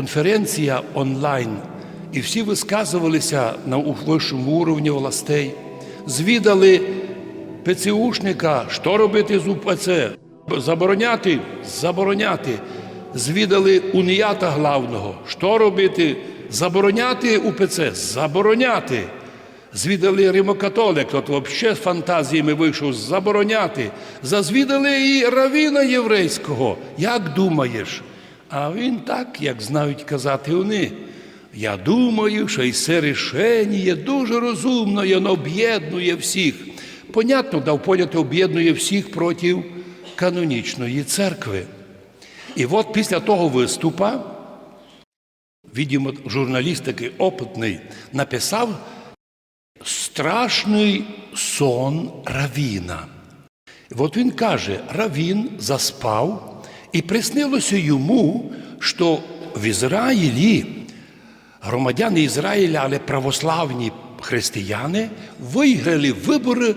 конференція онлайн, і всі висказувалися на вищому уровні властей, звідали ПЦУшника, що робити з УПЦ, забороняти, забороняти. Звідали уніята главного, що робити, забороняти УПЦ, забороняти. Звідали римокатолик, от взагалі з фантазіями вийшов забороняти. Зазвідали і равіна єврейського. Як думаєш? А він так, як знають казати вони. Я думаю, що і це рішення дуже розумно, воно об'єднує всіх. Понятно, дав поняти, об'єднує всіх проти канонічної церкви. І от після того виступа, відомо, журналіст такий опитний, написав страшний сон Равіна. От він каже, Равін заспав, і приснилося йому, що в Ізраїлі громадяни Ізраїля, але православні християни, виграли вибори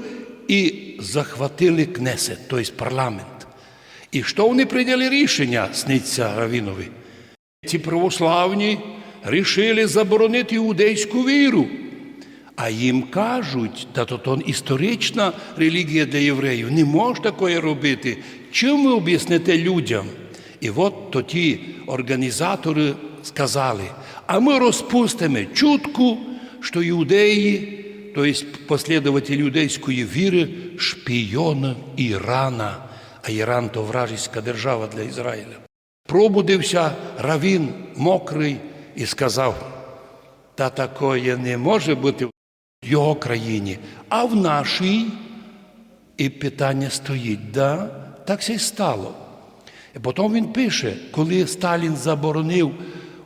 і захватили кнесет, тобто парламент. І що вони прийняли рішення, сниться Равінові? Ці православні рішили заборонити іудейську віру. А їм кажуть, та то, то історична релігія для євреїв, не може такое робити. Чим ви об'ясните людям? І от тоді організатори сказали, а ми розпустимо чутку, що іудеї, тобто послідователі юдейської віри, шпійони Ірана, а Іран то вражеська держава для Ізраїля. Пробудився равін мокрий і сказав, та такое не може бути в його країні, а в нашій. І питання стоїть, да, так все й стало. І потім він пише, коли Сталін заборонив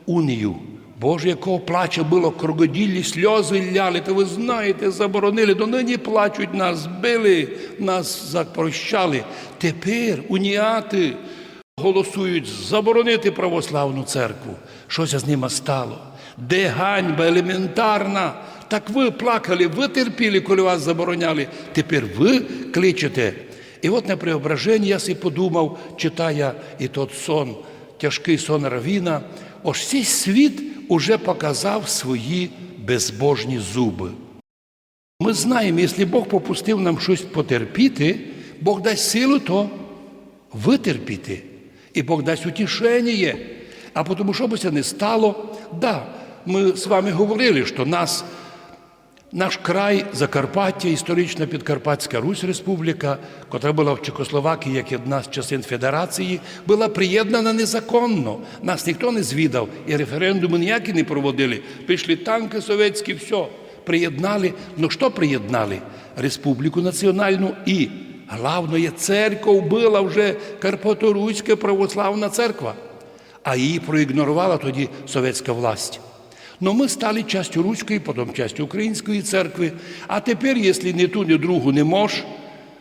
унію, Боже, якого плаче було крокоділі, сльози ляли, то ви знаєте, заборонили, до нині плачуть, нас били, нас запрощали. Тепер уніати голосують заборонити православну церкву. Щось з ними стало. Де ганьба елементарна? Так ви плакали, ви терпіли, коли вас забороняли. Тепер ви кличете. І от на преображенні я си подумав, читая і тот сон, тяжкий сон Равіна, ось цей світ уже показав свої безбожні зуби. Ми знаємо, якщо Бог попустив нам щось потерпіти, Бог дасть силу то витерпіти. І Бог дасть утішення. А тому, що б це не стало, да, ми з вами говорили, що нас, наш край Закарпаття, історична Підкарпатська Русь Республіка, котра була в Чехословакії як одна з частин Федерації, була приєднана незаконно. Нас ніхто не звідав, і референдуми ніякі не проводили. Прийшли танки совєтські, все, приєднали. Ну що приєднали? Республіку національну і главное, церква була вже Карпаторуська православна церква, а її проігнорувала тоді совєтська власть. Но ми стали частю руської, потім частю української церкви. А тепер, якщо ні ту, ні другу не можеш,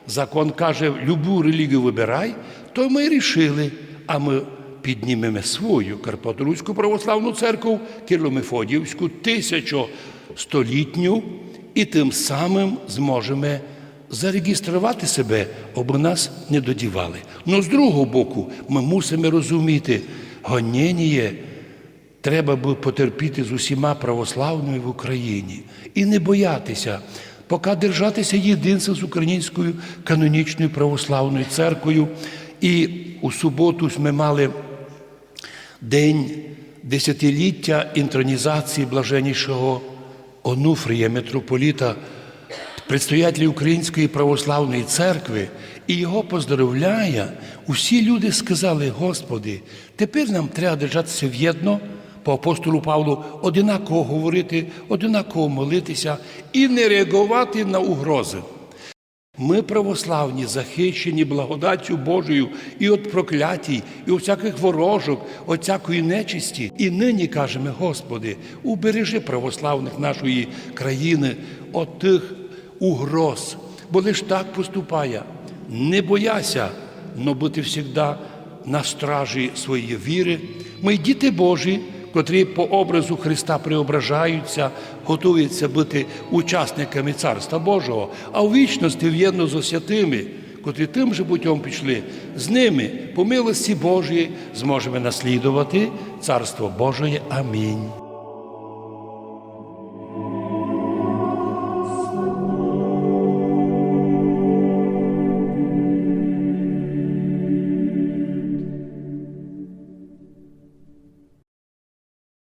закон каже, любу релігію вибирай, то ми рішили, а ми піднімемо свою Карпаторуську православну церкву, Кирло-Мефодіївську, тисячостолітню, і тим самим зможемо зареєструвати себе, аби нас не додівали. Ну, з другого боку, ми мусимо розуміти, гонєння треба би потерпіти з усіма православними в Україні і не боятися, поки держатися єдинства з українською канонічною православною церквою. І у суботу ми мали день десятиліття інтронізації блаженнішого Онуфрія, митрополіта, предстоятеля Української православної церкви, і його поздоровляє, усі люди сказали, Господи, тепер нам треба держатися в'єдно по апостолу Павлу, одинаково говорити, одинаково молитися і не реагувати на угрози. Ми православні, захищені благодаттю Божою і від проклятій, і від всяких ворожок, від всякої нечисті. І нині кажемо, Господи, убережи православних нашої країни від тих угроз, бо лиш так поступає. Не бояся, но бути завжди на стражі своєї віри. Ми діти Божі, котрі по образу Христа преображаються, готуються бути учасниками Царства Божого, а в вічності в'єдно з святими, котрі тим же путем пішли, з ними по милості Божої зможемо наслідувати Царство Божої. Амінь.